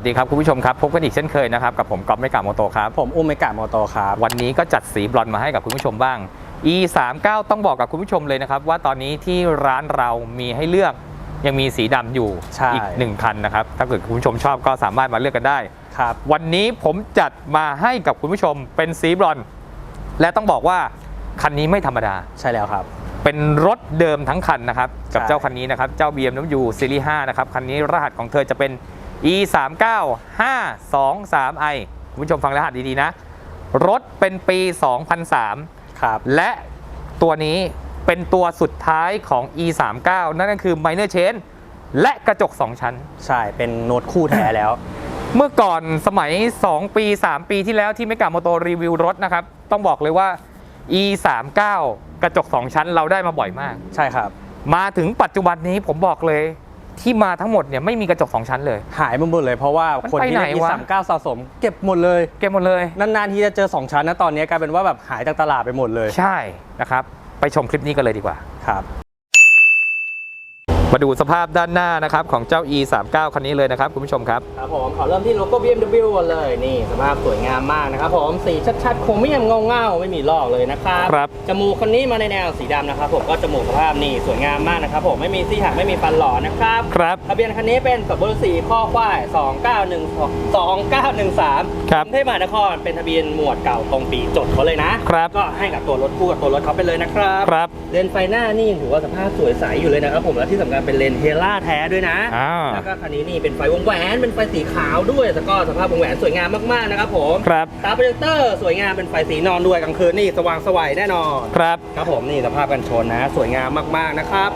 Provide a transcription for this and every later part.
วัสดีครับคุณผู้ชมครับพบกันอีกเช่นเคยนะครับกับผมก๊อฟเมกาโมโตครับผมอุ้มเมกะโมโตครับวันนี้ก็จัดสีบลอนด์มาให้กับคุณผู้ชมบ้าง e 3 9 ต้องบอกกับคุณผู้ชมเลยนะครับว่าตอนนี้ที่ร้านเรามีให้เลือกยังมีสีดำอยู่ใช่อีกหนึ่งคันนะครับถ้าเกิดคุณผู้ชมชอบก็สามารถมาเลือกกันได้ครับวันนี้ผมจัดมาให้กับคุณผู้ชมเป็นสีบลอนด์และต้องบอกว่าคันนี้ไม่ธรรมดาใช่แล้วครับเป็นรถเดิมทั้งคันนะครับกับใช่เจ้าคันนี้นะครับเจ้า BMW Series 5นะครับคันนี้รหัสของเธอจะเป็น e 3 9 5 2 3 i คุณผู้ชมฟังรหัสดีๆนะ รถเป็นปี 2003 ครับ และตัวนี้เป็นตัวสุดท้ายของ e 3 9นั่นก็คือ Minor Chain และกระจก 2 ชั้น ใช่ เป็นโน้ตคู่แท้แล้ว เมื่อก่อนสมัย 2 ปี 3 ปีที่แล้วที่ไม่กาโมโตรีวิวรถนะครับ ต้องบอกเลยว่า e 3 9กระจก 2 ชั้นเราได้มาบ่อยมาก ใช่ครับ มาถึงปัจจุบันนี้ผมบอกเลย ที่มาทั้งหมดเนี่ยไม่มีกระจก 2 ชั้นเลย หายไปหมดเลยเพราะว่ามันคนไปที่ไหนได้วะ สามเก้าสะสม เก็บหมดเลย เก็บหมดเลย นานๆทีจะเจอ 2 ชั้นนะตอนนี้กลายเป็นว่าแบบหายจากตลาดไปหมดเลยใช่นะครับ ไปชมคลิปนี้กันเลยดีกว่า ครับ มาดูสภาพด้านหน้านะครับของเจ้า e 3 9คันนี้เลยนะครับคุณผู้ชมครับครับผมขอเริ่มที่โลโก้ BMW ก่อนเลยนี่สภาพสวยงามมากนะครับผมสีชัดๆโครเมียมเงาๆไม่มีลอกเลยนะครับครับจมูกคนนี้มาในแนวสีดำนะครับผมก็จมูกสภาพนี่สวยงามมากนะครับผมไม่มีซี่หักไม่มีฟันหล่อนะครับครับทะเบียนคันนี้เป็นสบสีข้อควาย2912 2913ครับกรุงเทพมหานครเป็นทะเบียนหมวดเก่าตรงปีจดเขาเลยนะครับก็ให้กับตัวรถคู่กับตัวรถเขาไปเลยนะครับครับเลนส์ไฟหน้านี่ถือว่าสภาพสวยใสอยู่เลยนะครับผมและที่สำคัญเป็นเลนส์เฮล่าแท้ด้วยนะ อ่า แล้วก็คันนี้นี่เป็นไฟวงแหวน เป็นไฟสีขาวด้วยแล้วก็สภาพวงแหวนสวยงามมากๆนะครับผมครับตาโปรเจคเตอร์สวยงามเป็นไฟสีนอนด้วยกลางคืนนี่สว่างไสวัยแน่นอน ครับ ครับผมนี่สภาพกันชนนะ สวยงามมากๆนะครับ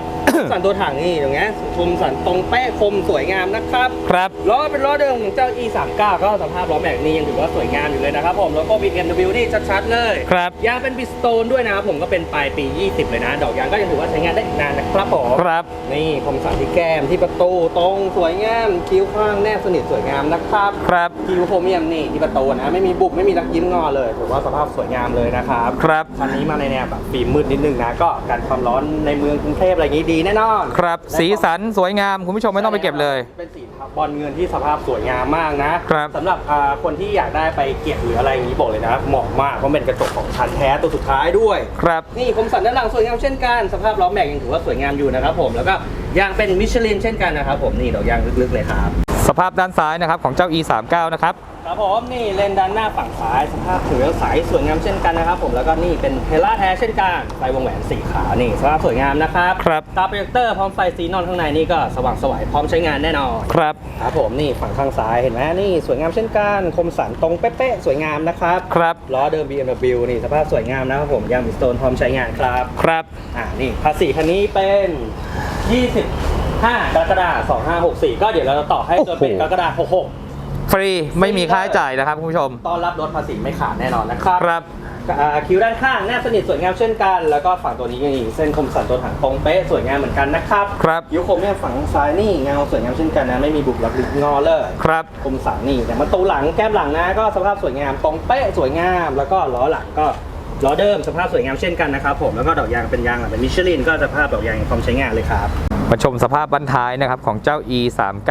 สันตัวถังนี่ตรงเนี้ยชมสันตรงเป๊ะคมสวยงามนะครับ ครับ ล้อเป็นล้อเดิมของเจ้า e 3 9ก็สภาพล้อแม็กนี่ยังถือว่าสวยงามอยู่เลยนะครับผมแล้วก็ BMW นี่ชัดๆเลยครับ ยางเป็นบิสโตนด้วยนะครับผมก็เป็นปลายปี 20 เลยนะ ดอกยางก็ยังถือว่าใช้งานได้อีกนานนะครับผมครับ นี่คมสันที่แก้มที่ประตูตรงสวยงาม คิ้วข้างแนบสนิทสวยงามนะครับ ครับ คิ้วโครเมียมนี่ที่ประตูนะไม่มีบุบไม่มีรักยิ้มงอเลยถือว่าสภาพสวยงามเลยนะครับครับคันนี้มาในแนวแบบฟิล์มมืดนิดนึงนะก็กันความร้อนในเมืองกรุงเทพอะไรอย่างนี้ดีแน่นอน ครับ สีสันสวยงามคุณผู้ชมไม่ต้องไปเก็บเลย เป็นสี บอลเงินที่สภาพสวยงามมากนะครับสำหรับอ่าคนที่อยากได้ไปเก็บหรืออะไรอย่างนี้บอกเลยนะเหมาะมากเพราะเป็นกระจกของชั้นแท้ตัวสุดท้ายด้วย ครับ นี่คมสันด้านหลังสวยงามเช่นกันสภาพล้อแม็กยังถือว่าสวยงามอยู่นะครับผมแล้วก็ยางเป็นมิชลินเช่นกันนะครับผมนี่ดอกยางลึกๆเลยครับ สภาพด้านซ้ายนะครับของเจ้า e 3 9 นะครับ ครับผมนี่เลนด้านหน้าฝั่งซ้ายสภาพถือว่าใสสวยงามเช่นกันนะครับผมแล้วก็นี่เป็นเทล่าแท้เช่นกันไฟวงแหวนสีขาวนี่สภาพสวยงามนะครับครับตาโปรเจคเตอร์พร้อมไฟซีนอนข้างในนี่ก็สว่างไสวัยพร้อมใช้งานแน่นอนครับครับผมนี่ฝั่งข้างซ้ายเห็นไหมนี่สวยงามเช่นกันคมสันตรงเป๊ะๆสวยงามนะครับครับล้อเดิม BMW นี่สภาพสวยงามนะครับผมยางมิสโตนพร้อมใช้งานครับครับอ่านี่ภาษีคันนี้เป็น 25กรกฎาคม2564 ก็เดี๋ยวเราจะต่อให้จนเป็นโอ้โห กรกฎาคมฟรีไม่มีค่าใช้จ่ายนะครับคุณผู้ชม 66ต้อนรับรถภาษีไม่ขาดแน่นอนนะครับครับ อ่าคิ้วด้านข้างแนบสนิทสวยงามเช่นกัน แล้วก็ฝั่งตัวนี้นี่เส้นคมสันตัวถังตรงเป๊ะสวยงามเหมือนกันนะครับครับ คิ้วคมเนี่ยฝั่งซ้ายนี่เงาสวยงามเช่นกันนะไม่มีบุบลักลิกงอเลย ครับ คมสันนี่แต่ประตูหลังแก้มหลังนะก็สภาพสวยงามตรงเป๊ะสวยงามแล้วก็ล้อหลังก็ล้อเดิมสภาพสวยงามเช่นกันนะครับผมแล้วก็ดอกยางเป็นยางหลังเป็นมิชลินก็สภาพดอกยางพร้อมใช้งานเลยครับ มาชมสภาพบั้นท้ายนะครับของเจ้า e 3 9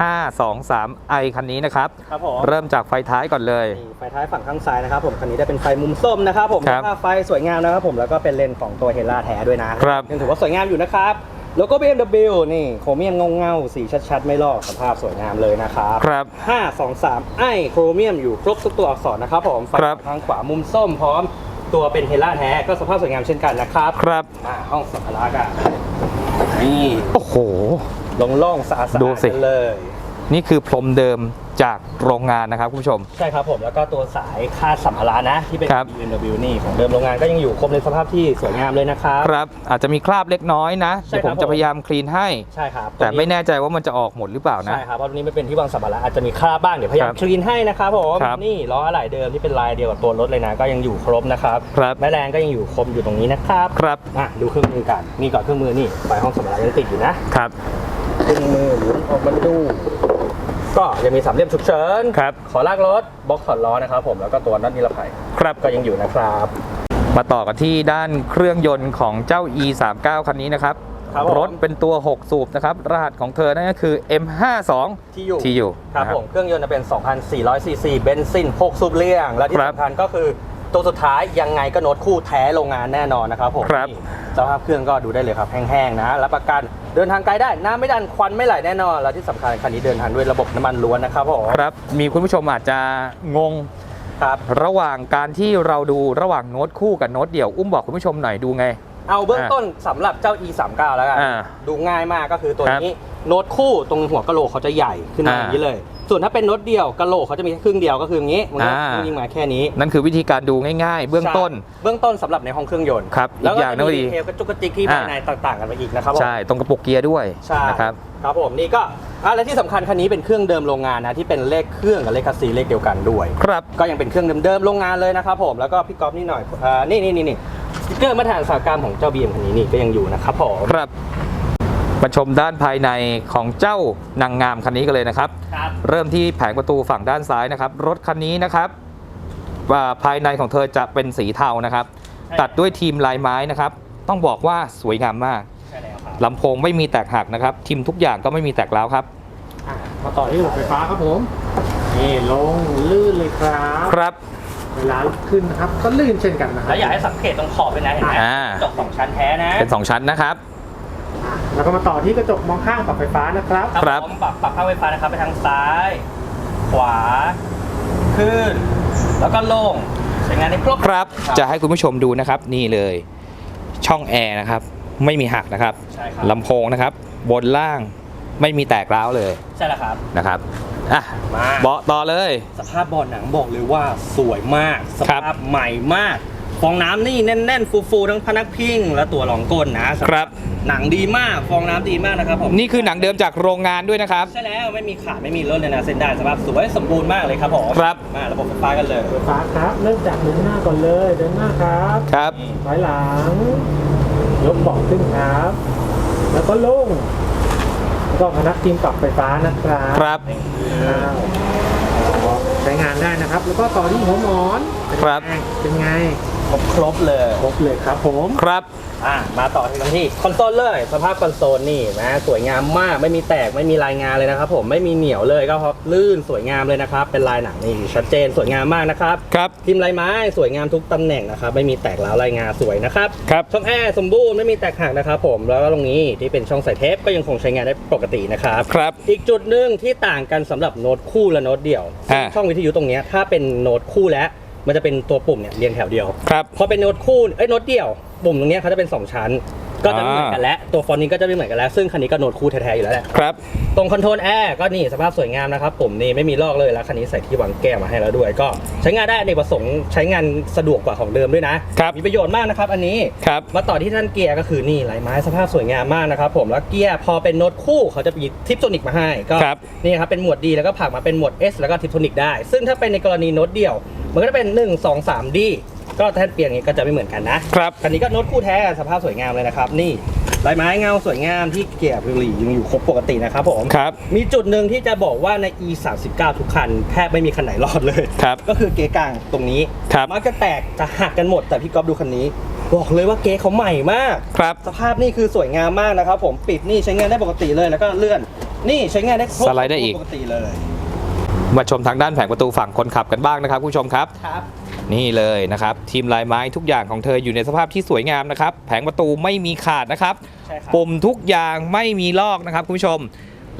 5 2 3 i คันนี้นะครับ ครับผม เริ่มจากไฟท้ายก่อนเลย นี่ไฟท้ายฝั่งข้างซ้ายนะครับผมคันนี้ได้เป็นไฟมุมส้มนะครับผมครับแล้วก็ไฟสวยงามนะครับผมแล้วก็เป็นเลนส์ของตัวเฮล่าแท้ด้วยนะครับ ยังถือว่าสวยงามอยู่นะครับโลโก้ BMW นี่โครเมียมเงาๆสีชัดๆ ไม่ลอกสภาพสวยงามเลยนะครับครับ 5 2 3ไอโครเมียมอยู่ครบทุกตัวอักษรนะครับผมไฟครับ ทางขวามุมส้มพร้อมตัวเป็นเฮล่าแท้ก็สภาพสวยงามเช่นกันนะครับครับ มาห้องสัมภาระกัน นี่โอ้โห โล่งๆสะอาดๆดูสิ กันเลย นี่คือพรมเดิม จากโรงงานนะครับคุณผู้ชม ใช่ครับผมแล้วก็ตัวสายคาดสัมภาระนะที่เป็น ครับ BMW นี่ของเดิมโรงงานก็ยังอยู่ครบในสภาพที่สวยงามเลยนะครับ ครับอาจจะมีคราบเล็กน้อยนะใช่เดี๋ยวผมครับจะพยายามคลีนให้ ใช่ครับแต่ไม่แน่ใจว่ามันจะออกหมดหรือเปล่านะ ใช่ครับเพราะตรงนี้ไม่เป็นที่วางสัมภาระอาจจะมีคราบบ้างเดี๋ยวพยายาคมรับคลีนให้นะครับผมครับ นี่ล้ออะไหล่เดิมที่เป็นลายเดียวกับตัวรถเลยนะก็ยังอยู่ครบนะครับครับแม่แรงก็ยังอยู่ครบอยู่ตรงนี้นะครับครับอะดูเครื่องมือกันนี่ก่อนเครื่องมือนี่ไฟห้องสัมภาระยังติดอยู่นะ ครับ เครื่องมือหมุนออกมาดู ก็ยังมีสามเหลี่ยมฉุกเฉินครับ ขอลากรถบล็อกถอดล้อนะครับผมแล้วก็ตัวน็อตนิรภัยครับก็ยังอยู่นะครับ มาต่อกันที่ด้านเครื่องยนต์ของเจ้า e 3 9คันนี้นะครับครับผมรถเป็นตัว 6 สูบนะครับรหัสของเธอนั่นก็คือ M52 ที่อยู่ที่อยู่ครับนะผมเครื่องยนต์จะเป็น 2,400ซีซีเบนซิน6สูบเลี่ยง และที่ครับ สำคัญก็คือ ตัวสุดท้ายยังไงก็โน้ตคู่แท้โรงงานแน่นอนนะครับผมครับ นี่สภาพเครื่องก็ดูได้เลยครับแห้งๆนะรับประกันเดินทางไกลได้น้ำไม่ดันควันไม่ไหลแน่นอน และที่สำคัญคันนี้เดินทางด้วยระบบน้ำมันล้วนนะครับผมครับ มีคุณผู้ชมอาจจะงง ครับ ระหว่างการที่เราดูระหว่างโน้ตคู่กับโน้ตเดี่ยว อุ้มบอกคุณผู้ชมหน่อยดูไง เอาเบื้องต้นสำหรับเจ้า e 3 9แล้วกันอ่าดูง่ายมากก็คือตัวครับนี้โน้ตคู่ตรงหัวกะโหลกเขาจะใหญ่ขึ้นมาอ่า อย่างนี้เลย ส่วนถ้าเป็นโน้ตเดียวกะโหลกเขาจะมีแค่ครึ่งเดียวก็คืออย่างนี้มันก็อ่า ยิงมาแค่นี้นั่นคือวิธีการดูง่ายๆ เบื้องต้น ใช่เบื้องต้นสำหรับในห้องเครื่องยนต์ครับแล้วอีกอย่างก็นึงก็จะดีมีดีเทลกระจุกกระจิกที่อ่าภายในต่างๆกันไปอีกนะครับผม ใช่ตรงกระปุกเกียร์ด้วยใช่ นะครับ ครับผมนี่ก็อะและที่สำคัญคันนี้เป็นเครื่องเดิมโรงงานนะที่เป็นเลขเครื่องกับเลขคัสซีเลขเดียวกันด้วย ครับ ก็ยังเป็นเครื่องเดิมๆโรงงานเลยนะครับผมแล้วก็พี่ก๊อฟนี่หน่อยอ่านี่นี่นี่นี่สติ๊กเกอร์มาตรฐานอุตสาหกรรมของเจ้าบีเอ็มคันนี้นี่ก็ยังอยู่นะครับผม ครับ มาชมด้านภายในของเจ้านางงามคันนี้กันเลยนะครับ ครับ เริ่มที่แผงประตูฝั่งด้านซ้ายนะครับ รถคันนี้นะครับว่าภายในของเธอจะเป็นสีเทานะครับ ใช่ ตัดด้วยทีมลายไม้นะครับ ต้องบอกว่าสวยงามมากใช่แล้วครับลำโพงไม่มีแตกหักนะครับ ทีมทุกอย่างก็ไม่มีแตกร้าวครับ อะมาต่อที่ระบบไฟฟ้าครับผม นี่ลงลื่นเลยครับ ครับ เวลาขึ้นนะครับก็ลื่นเช่นกันนะครัแล้วอยากให้สังเกตตรงขอบด้วยนะเห็นไหมอ่าจบสองชั้นแท้นะเป็น 2 ชั้นนะครับอะ แล้วก็มาต่อที่กระจกมองข้างปรับไฟฟ้านะครับครับผมปรับปรับข้างไฟฟ้านะครับไปทางซ้าย ขวา ขึ้น แล้วก็ลงใช้งานได้ครบครับ จะให้คุณผู้ชมดูนะครับนี่เลย ช่องแอร์นะครับ ไม่มีหักนะครับใช่ครับลำโพงนะครับ บนล่างไม่มีแตกร้าวเลยใช่แล้วครับ นะครับอะมา เบาะต่อเลย สภาพเบาะหนังบอกเลยว่าสวยมาก สครับ ภาพใหม่มาก ฟองน้ำนี่แน่นๆ ฟูๆทั้งพนักพิงและตัวรองก้นนะสำหครับ หนังดีมากฟองน้ำดีมากนะครับผมนี่คือหนังเดิมจากโรงงานด้วยนะครับ ใช่แล้วไม่มีขาดไม่มีร่นเลยนะเส้นได้สภาพสวยสมบูรณ์มากเลยครับผมครับ มาระบบไฟฟ้ากันเลยไฟฟ้าครับ เริ่มจากเดินหน้าก่อนเลยเดินหน้าครับครับ ถอยหลัง ยกเบาะขึ้นครับ แล้วก็ลงแล้วก็พนักทีมปรับไฟฟ้านะครับครับ อ้าวอ๋อใช้งานได้นะครับ แล้วก็ต่อที่หัวหมอนครับ เป็นไง ครบครบเลยครบเลยครับผมครับอะมาต่อที่กันที่คอนโซลเลยสภาพคอนโซลนี่นะสวยงามมากไม่มีแตกไม่มีรายงานเลยนะครับ ผมไม่มีเหนียวเลยก็เพราะลื่นสวยงามเลยนะครับ เป็นลายหนังนี่ชัดเจนสวยงามมากนะครับครับพิมพ์ลายไม้สวยงามทุกตำแหน่งนะครับไม่มีแตกร้าวรายงานสวยนะครับครับช่องแอร์สมบูรณ์ไม่มีแตกหักนะครับ ผมแล้วก็ตรงนี้ที่เป็นช่องใส่เทปก็ยังคงใช้งานได้ปกตินะครับครับ อีกจุดหนึ่งที่ต่างกันสำหรับโน้ตคู่และโน้ตเดี่ยวอ่าช่องวิทยุตรงเนี้ยถ้าเป็นโน้ตคู่แล้ว มันจะเป็นตัวปุ่มเนี่ยเรียงแถวเดียวครับพอเป็นโน้ตคู่เอ้ยโน้ตเดี่ยวปุ่มตรงเนี้ยเขาจะเป็น2ชั้น ก็จะไม่เหมือนกันแล้วตัวฟอนต์นี้ก็จะไม่เหมือนกันแล้ว ซึ่งคันนี้ก็โน้ตคู่แท้ๆอยู่แล้วแหละครับ ตรงคอนโทรลแอร์ก็นี่สภาพสวยงามนะครับผมนี่ไม่มีลอกเลยแล้วคันนี้ใส่ที่วางแก้วมาให้แล้วด้วย ก็ใช้งานได้ในกประสงค์ใช้งานสะดวกกว่าของเดิมด้วยนะครับมีประโยชน์มากนะครับอันนี้ครับมาต่อที่ท่านเกียร์ก็คือนี่ลายไม้สภาพสวยงามมากนะครับผมแล้วเกียร์พอเป็นโน้ตคู่เขาจะมีทิปโทนิกมาให้ก็ครับนี่ครับเป็นหมวดดีแล้วก็ผักมาเป็นหมวด S แล้วก็ทิปโทนิกได้ ซึ่งถ้าเป็นในกรณีโน้ตเดียว มันก็จะเป็น 1 2 3 D ก็แท่นเปลี่ยนอย่างนี้ก็จะไม่เหมือนกันนะครับคันนี้ก็โน้ตคู่แท้สภาพสวยงามเลยนะครับ นี่ลายไม้เงาสวยงามที่เกียร์พิลียังอยู่ครบปกตินะครับผมครับมีจุดหนึ่งที่จะบอกว่าใน E 3 9ทุกคันแทบไม่มีคันไหนรอดเลยครับก็คือเก๊กลางตรงนี้ครับมักจะแตกจะหักกันหมด แต่พี่ก๊อฟดูคันนี้ บอกเลยว่าเก๊เขาใหม่มากครับสภาพนี่คือสวยงามมากนะครับผมปิดนี่ใช้งานได้ปกติเลยแล้วก็เลื่อน นี่ใช้งานได้ครบสไลด์ได้อีกปกติเลยมาชมทางด้านแผงประตูฝั่งคนขับกันบ้างนะครับคุณผู้ชมครับครับ นี่เลยนะครับทีมลายไม้ทุกอย่างของเธออยู่ในสภาพที่สวยงามนะครับ แผงประตูไม่มีขาดนะครับใช่ครับปุ่มทุกอย่างไม่มีลอกนะครับคุณผู้ชม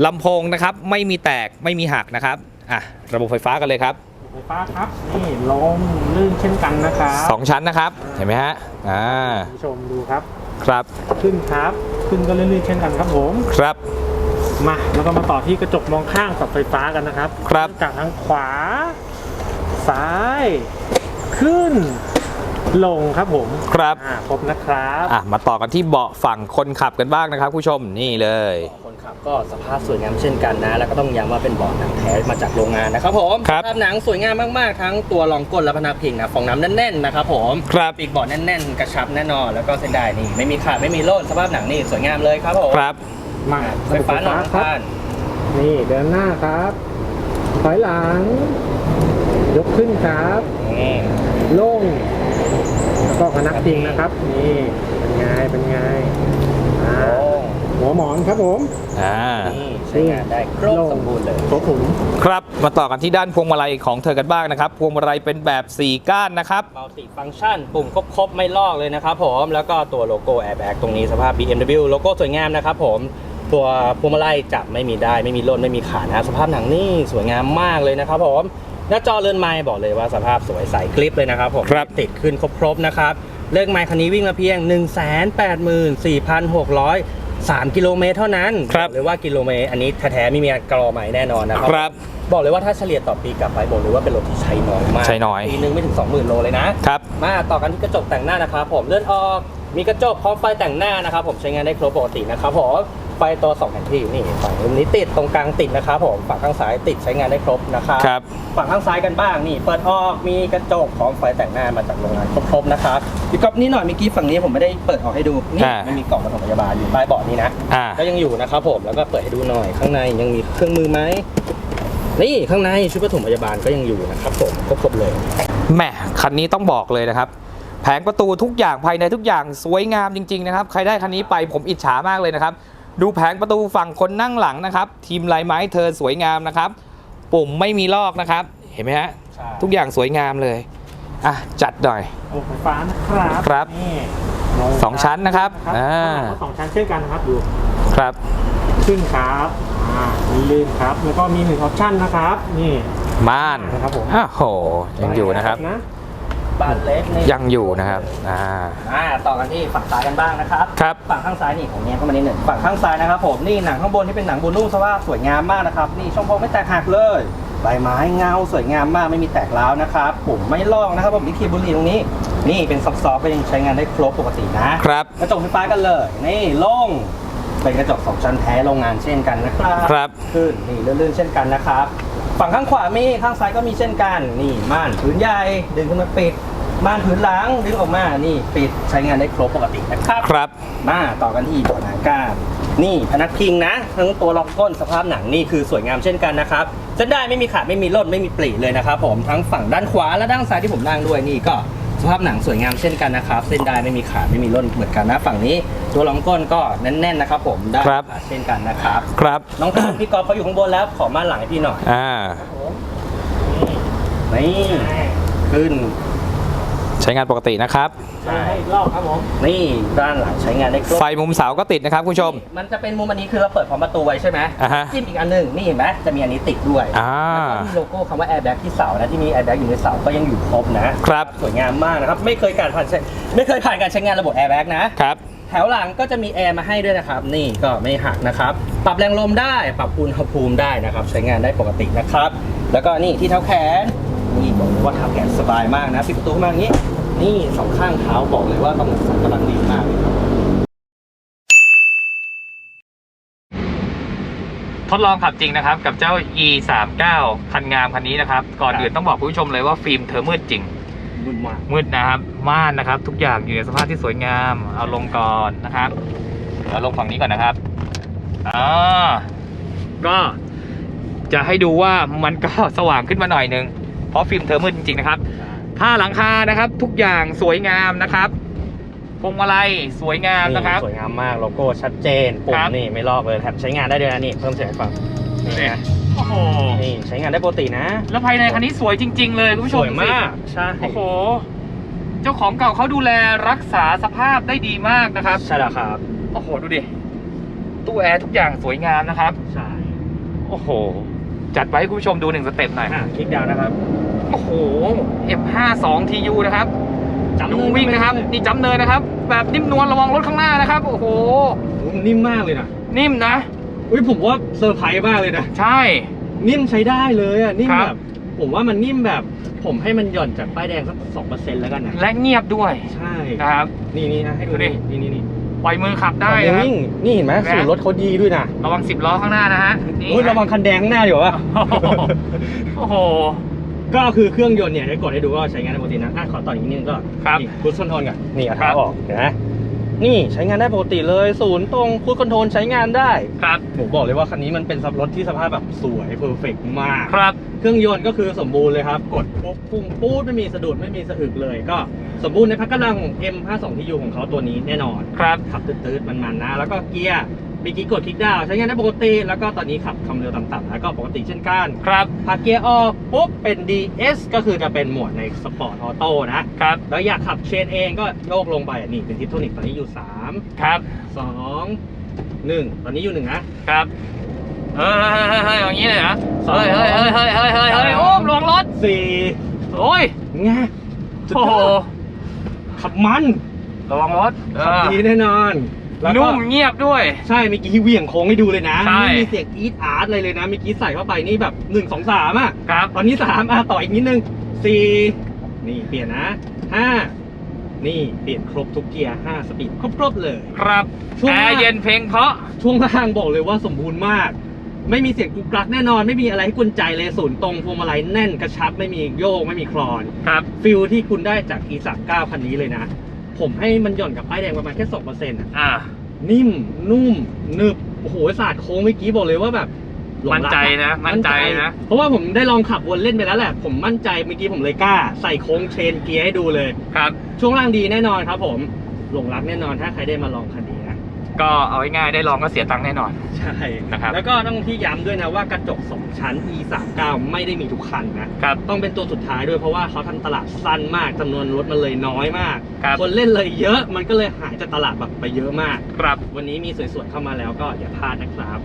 ลำโพงนะครับไม่มีแตกไม่มีหักนะครับอะระบบไฟฟ้ากันเลยครับไฟฟ้าครับนี่ลงลื่นเช่นกันนะครับสองชั้นนะครับเห็นไหมฮะอ่าคุณผู้ชมดูครับครับขึ้นครับ ขึ้นก็ลื่นๆเช่นกันครับผมครับมาแล้วก็มาต่อที่กระจกมองข้างปรับไฟฟ้ากันนะครับครับจากทางขวาซ้าย ขึ้นลงครับผมครับอ่าครบนะครับอะมาต่อกันที่เบาะฝั่งคนขับกันบ้างนะครับคุณผู้ชมนี่เลย คนขับก็สภาพสวยงามเช่นกันนะ แล้วก็ต้องย้ำว่าเป็นเบาะหนังแท้มาจากโรงงานนะครับผมครับสภาพหนังสวยงามมากๆ ทั้งตัวรองก้นและพนักพิงนะฟองน้ำแน่นๆนะครับผมครับปีกเบาะแน่นๆ กระชับแน่นอน แล้วก็เส้นได้นี่ไม่มีขาดไม่มีโล่นสภาพหนังนี่สวยงามเลยครับผมครับมาไฟฟ้าหนอนครับข้างนี่เดินหน้าครับถอยหลัง ยกขึ้นครับนี่ ลงแล้วก็พนักพิงนะครับ นี่เป็นไงเป็นไงอ่าโล่งหัวหมอนครับผมอ่านี่ใช้งานได้ครบสมบูรณ์เลยครบผมครับมาต่อกันที่ด้านพวงมาลัยของเธอกันบ้างนะครับ พวงมาลัยเป็นแบบ 4 ก้านนะครับมัลติฟัง c t ชันปุ่มครบๆไม่ลอกเลยนะครับผมแล้วก็ตัวโลโก้ Airbag ตรงนี้สภาพ BMW โลโก้สวยงามนะครับผมตัวพวงมาลัยจับไม่มีได้ไม่มีร่นไม่มีขาดนะ สภาพหนังนี่สวยงามมากเลยนะครับผม หน้าจอเรือนไม้บอกเลยว่าสภาพสวยใสกริปเลยนะครับผมครับติดขึ้นครบๆนะครับเลขไม้คันนี้วิ่งมาเพียง 184,603กิโลเมตรเท่านั้นครับอกเลยว่ากิโลเมตรอันนี้แท้ๆไม่มีกรอใหม่แน่นอนนะครับครับ บอกเลยว่าถ้าเฉลี่ยต่อปีกลับไปบอกเลยว่าเป็นรถที่ใช้น้อยมากใช้น้อยปีนึงไม่ถึง 20,000 โลเลยนะครับมาต่อกันที่กระจกแต่งหน้านะครับผมเลื่อนออกมีกระจกพร้อมไฟแต่งหน้านะครับผมใช้งานได้ครบปกตินะครับผม ไฟตัวสองแผ่นที่นี่ฝั่งนี้ติดตรงกลางติดนะครับผมฝั่งข้างซ้ายติดใช้งานได้ครบนะครับครับ ฝั่งข้างซ้ายกันบ้างนี่ เปิดออกมีกระจกพร้อมไฟแต่งหน้ามาจากโรงงานครบๆนะครับพี่ก๊อฟนี่หน่อยเมื่อกี้ฝั่งนี้ผมไม่ได้เปิดออกให้ดูนี่อ่ามันมีกล่องปฐมพยาบาลอยู่ใต้เบาะนี่นะ อ่า ก็ยังอยู่นะครับผมแล้วก็เปิดให้ดูหน่อยข้างในยังมีเครื่องมือไหมนี่ข้างในชุดปฐมพยาบาลก็ยังอยู่นะครับผมครบๆเลย แหมคันนี้ต้องบอกเลยนะครับ แผงประตูทุกอย่างภายในทุกอย่างสวยงามจริง ๆ นะครับ ใครได้คันนี้ไปผมอิจฉามากเลยนะครับ ดูแผงประตูฝั่งคนนั่งหลังนะครับ ทีมลายไม้เธอสวยงามนะครับ ปุ่มไม่มีลอกนะครับ เห็นไหมฮะ ใช่ทุกอย่างสวยงามเลย อะ จัดหน่อยระบบไฟฟ้านะครับครับนี่สองชั้นนะครับ ครับอ่าก็สองชั้นเช่นกันนะครับดูครับ ขึ้นครับอ่ามีลื่นครับแล้วก็มีหนึ่งออปชั่นนะครับนี่ม่านนะครับผม อ้าวโหยังอยู่นะครับ นะ บ้านเล็กนี่ยังอยู่นะครับอ่าอ่าต่อกันที่ฝั่งซ้ายกันบ้างนะครับครับฝั่งข้างซ้ายนี่ของเนี้ยเข้ามานิดหนึ่งฝั่งข้างซ้ายนะครับผมนี่หนังข้างบนที่เป็นหนังบูนุ่มสภาพสวยงามมากนะครับนี่ช่องโพรงไม่แตกหักเลยใบไม้เงาสวยงามมากไม่มีแตกร้าวนะครับปุ่มไม่ลอกนะครับผมนี่คีย์บุหรี่ตรงนี้ นี่เป็นซอฟต์ๆก็ยังใช้งานได้ครบปกตินะครับกระจกไฟฟ้ากันเลย นี่โล่งเป็นกระจกสองชั้นแท้โรงงานเช่นกันนะครับครับขึ้นนี่ลื่นๆเช่นกันนะครับ ฝั่งข้างขวามีข้างซ้ายก็มีเช่นกันนี่ม่านพื้นใหญ่ดึงขึ้นมาปิดม่านพื้นหลังดึงออกมานี่ปิดใช้งานได้ครบปกตินะครับครับ มาต่อกันที่เบาะหนังก้านนี่พนักพิงนะ ทั้งตัวรองก้นสภาพหนังนี่คือสวยงามเช่นกันนะครับเส้นได้ไม่มีขาดไม่มีร่นไม่มีปรีเลยนะครับผมทั้งฝั่งด้านขวาและด้านซ้ายที่ผมนั่งด้วยนี่ก็ สภาพหนังสวยงามเช่นกันนะครับ เส้นได้ไม่มีขาดไม่มีร่นเหมือนกันนะฝั่งนี้ ตัวรองก้นก็แน่นๆนะครับ ผมได้ครับเช่นกันนะครับ ครับน้องต้นพี่กอล์ฟเขาอยู่ข้างบนแล้วขอม่านหลังให้พี่หน่อยอ่า นี่ขึ้น ใช้งานปกตินะครับ ใช่ให้อีกรอบครับผมนี่ด้านหลังใช้งานได้ครบไฟมุมเสาก็ติดนะครับคุณผู้ชม มันจะเป็นมุมอันนี้คือเราเปิดพร้อมประตูไว้ใช่ไหมอ่าฮะจิ้มอีกอันหนึ่งนี่เห็นไหมจะมีอันนี้ติดด้วยอ่า แล้วก็มีโลโก้คำว่า airbag ที่เสานะที่มี airbag อยู่ในเสาก็ยังอยู่ครบนะครับ สวยงามมากนะครับไม่เคยการผ่านใช้ไม่เคยผ่านการใช้งานระบบ airbag นะ ครับ แถวหลังก็จะมีแอร์มาให้ด้วยนะครับ นี่ก็ไม่หักนะครับ ปรับแรงลมได้ปรับอุณหภูมิได้นะครับ ใช้งานได้ปกตินะครับ แล้วก็นี่ที่เท้าแขนนี่บอกเลยว่าทับแขนสบายมากนะปิดประตูเข้ามาอย่างนี้ นี่สองข้างเท้าบอกเลยว่าต้องสันกำลังดีมากเลยครับทดลองขับจริงนะครับ กับเจ้า e 3 9คันงามคันนี้นะครับ ก่อนอื่นต้องบอกคุณผู้ชมเลยว่าฟิล์มเธอมืดจริงบุญมากมืดนะครับม่านนะครับ ทุกอย่างอยู่ในสภาพที่สวยงาม เอาลงก่อนนะครับเอาลงฝั่งนี้ก่อนนะครับอ่าก็จะให้ดูว่ามันก็สว่างขึ้นมาหน่อยนึงเพราะฟิล์มเธอมืดจริงๆนะครับ ผ้าหลังคานะครับ ทุกอย่างสวยงามนะครับพวงมาลัยสวยงามนะครับ สวยงามมากโลโก้ชัดเจนปุ่คมรับ นี่ไม่ลอกเลยแถมใช้งานได้ด้วยนะนี่เพิ่มเสียงให้ฟังนี่นะโอ้โหนี่ใช้งานได้ปกตินะแล้วภายในคันนี้สวยจริง ๆ เลยคุณผู้ชสมวยมากใช่โอ้โห เจ้าของเก่าเขาดูแลรักษาสภาพได้ดีมากนะครับ ใช่แล้วครับโอ้โห ดูดิ ตู้แอร์ทุกอย่างสวยงามนะครับ ใช่โอ้โห จัดไว้ให้คุณผู้ชมดูหนึ่งสเต็ปหน่อย อะคลิกดาวน์นะครับ โอ้โห F52 TU นะครับจำดูเนินวิ่งนะครับนี่จำเนินนะครับ แบบนิ่มนวลระวังรถข้างหน้านะครับโอ้โหโอ้โห นิ่มมากเลยนะนิ่มนะอุ้ยผมว่าเซอร์ไพรส์มากเลยนะใช่ นิ่มใช้ได้เลยอะนิ่มครับแบบผมว่ามันนิ่มแบบ ผมให้มันหย่อนจากป้ายแดงสักสองเปอร์เซ็นต์แล้วกันนะและเงียบด้วย ใช่นะครับ นี่นี่นะให้ดูดูดินี่นี่นี่ปล่อยมือขับได้นะครับนิ่งนี่เห็นไหมเห็นไหมสูตรรถเขาดีด้วยนะระวังสิบล้อข้างหน้านะฮะนี่โอ้ยระวังคันแดงข้างหน้าอยู่วะโอ้โหโอ้โห ก็คือเครื่องยนต์เนี่ยได้กดให้ดูว่าใช้งานได้ปกตินะอะขอต่ออีกนิดนึงก็ครับนี่คูดคอนโทรลก่อนนี่เอาครัเท้าบออกเห็นไหมนี่ใช้งานได้ปกติเลยศูนย์ตรงคูดคอนโทรลใช้งานได้ครับผมบอกเลยว่าคันนี้มันเป็นรถที่สภาพแบบสวยเพอร์เฟกมากครับเครื่องยนต์ก็คือสมบูรณ์เลยครับ กดปุ๊บพุ่งปูดไม่มีสะดุดไม่มีสะอึกเลย ก็สมบูรณ์ในพักกำลังของ M52 TU ของเขาตัวนี้แน่นอนครับขับตืดๆมันๆนะ แล้วก็เกียร์เมื่อกี้กดคลิกดาวน์ใช้งานได้ปกติ แล้วก็ตอนนี้ขับความเร็วต่ำๆแล้วก็ปกติเช่นกันครับพาเกียร์ออกปุ๊บเป็น DS ก็คือจะเป็นโหมดในสปอร์ตออโต้นะครับแล้วอยากขับเชนเองก็โยกลงไปอะนี่เป็นทิปโทนิกตอนนี้อยู่ 3 ครับ 2 1 ตอนนี้อยู่หนึ่งนะครับเฮ้ยเฮ้ยเฮ้ยเฮ้ยอย่างนี้เลยเหรอเฮ้ยเฮ้ยเฮ้ยเฮ้ยเฮ้ยเฮ้ยเฮ้ยโอ้มลงรถสี่โอ้ยไงสุดโอ้ยโหอดขับมันระวังรถเอขับอดีแน่นอน แล้วก็นุ่มเงียบด้วย ใช่เมื่อกี้เหวี่ยงโค้งให้ดูเลยนะใช่ ไม่มีเสียงอีทอาร์ตอะไรเลยนะเมื่อกี้ใส่เข้าไปนี่แบบหนึ่งสองสามอะ ครับตอนนี้สามอะต่ออีกนิดนึงสี่นี่เปลี่ยนนะห้านี่เปลี่ยนครบทุกเกียร์ห้าสปีดครบๆเลย ครับช่วงแอหน้า ร์เย็นเพลงเพราะ ช่วงล่างบอกเลยว่าสมบูรณ์มาก ไม่มีเสียงกุกกักแน่นอน ไม่มีอะไรให้กุนใจเลยศูนย์ตรงพวงมาลัยแน่นกระชับ ไม่มีโยกไม่มีคลอน ครับ ฟิลที่คุณได้จาก e 3 9คันนี้เลยนะ ผมให้มันหย่อนกับป้ายแดงประมาณแค่2%อะอ่านิ่มนุ่มหนึบโอ้โหศาสตร์โค้งเมื่อกี้บอกเลยว่าแบบหลงมั่นรักใจอนะ มั่นใจนะ เพราะว่าผมได้ลองขับวนเล่นไปแล้วแหละ ผมมั่นใจเมื่อกี้ผมเลยกล้า ใส่โค้งเชนเกียร์ให้ดูเลยครับ ช่วงล่างดีแน่นอนครับผมหลงรักแน่นอนถ้าใครได้มาลองคันนี้นะ ก็เอาง่ายๆได้ลองก็เสียตังค์แน่นอน ใช่นะครับ แล้วก็ต้องที่ย้ำด้วยนะว่ากระจก2ชั้น e 3 9ไม่ได้มีทุกคันนะครับ ต้องเป็นตัวสุดท้ายด้วยเพราะว่าเขาทำตลาดสั้นมากจำนวนรถมันเลยน้อยมากครับคนเล่นเลยเยอะมันก็เลยหายจากตลาดแบบไปเยอะมาก ครับ วันนี้มีสวยๆเข้ามาแล้วก็อย่าพลาดนะครับ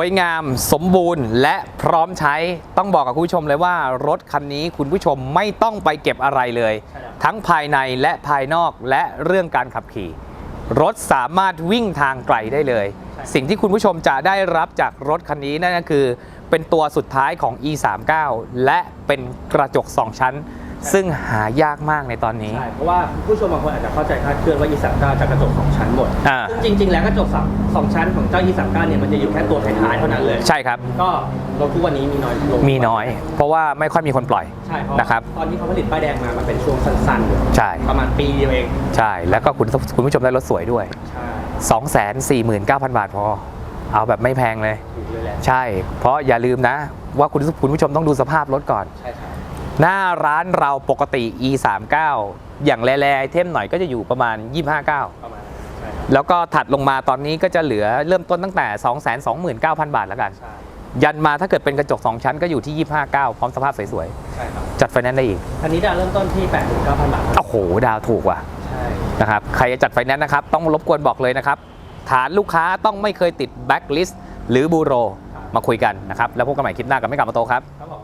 วยงาม สมบูรณ์ และพร้อมใช้ต้องบอกกับคุณผู้ชมเลยว่ารถคันนี้คุณผู้ชมไม่ต้องไปเก็บอะไรเลยใช่แล้วทั้งภายในและภายนอกและเรื่องการขับขี่ รถสามารถวิ่งทางไกลได้เลย สิ่งที่คุณผู้ชมจะได้รับจากรถคันนี้นั่นก็คือ เป็นตัวสุดท้ายของ e39 และเป็นกระจก 2 ชั้น ซึ่งหายากมากในตอนนี้ ใช่ เพราะว่าผู้ชมบางคนอาจจะเข้าใจคลาดเคลื่อนว่า e 3 9 จะกระจก 2 ชั้นหมด อ่า ซึ่งจริง ๆ แล้วกระจกสองสองชั้นของเจ้า e 3 9 เนี่ยมันจะอยู่แค่ตัวท้ายๆเท่านั้นเลย ใช่ครับ ก็รถทุกวันนี้มีน้อยลงมีน้อย เพราะว่าไม่ค่อยมีคนปล่อย ใช่เพราะนะครับ ตอนที่เขาผลิตป้ายแดงมา มันเป็นช่วงสั้นๆอยู่ใช่ประมาณปีเดียวเอง ใช่ แล้วก็คุณคุณผู้ชมได้รถสวยด้วย ใช่249,000 บาทพอ เอาแบบไม่แพงเลย ถูกเลยแหละ ใช่ เพราะอย่าลืมนะ ว่าคุณคุณผู้ชมต้องดูสภาพรถก่อน ใช่ครับ หน้าร้านเราปกติ e 3 9อย่างแร่ๆไอเทมหน่อยก็จะอยู่ประมาณ 259ประมาณนั้นใช่ครับแล้วก็ถัดลงมาตอนนี้ก็จะเหลือเริ่มต้นตั้งแต่ 229,000 บาทแล้วกัน ใช่ยันมาถ้าเกิดเป็นกระจก 2 ชั้นก็อยู่ที่ 259 พร้อมสภาพสวยใช่ครับๆ จัดไฟแนนซ์ได้อีกคันนี้ดาวเริ่มต้นที่ 89,000 บาทโอ้โห ดาวถูกว่ะ ใช่นะครับใครจะจัดไฟแนนซ์นะครับ ต้องรบกวนบอกเลยนะครับ ฐานลูกค้าต้องไม่เคยติดแบ็คลิสต์หรือบูโร มาคุยกันนะครับ แล้วพบกันใหม่คลิปหน้ากับไม่กลับมาโตครับ ครับผม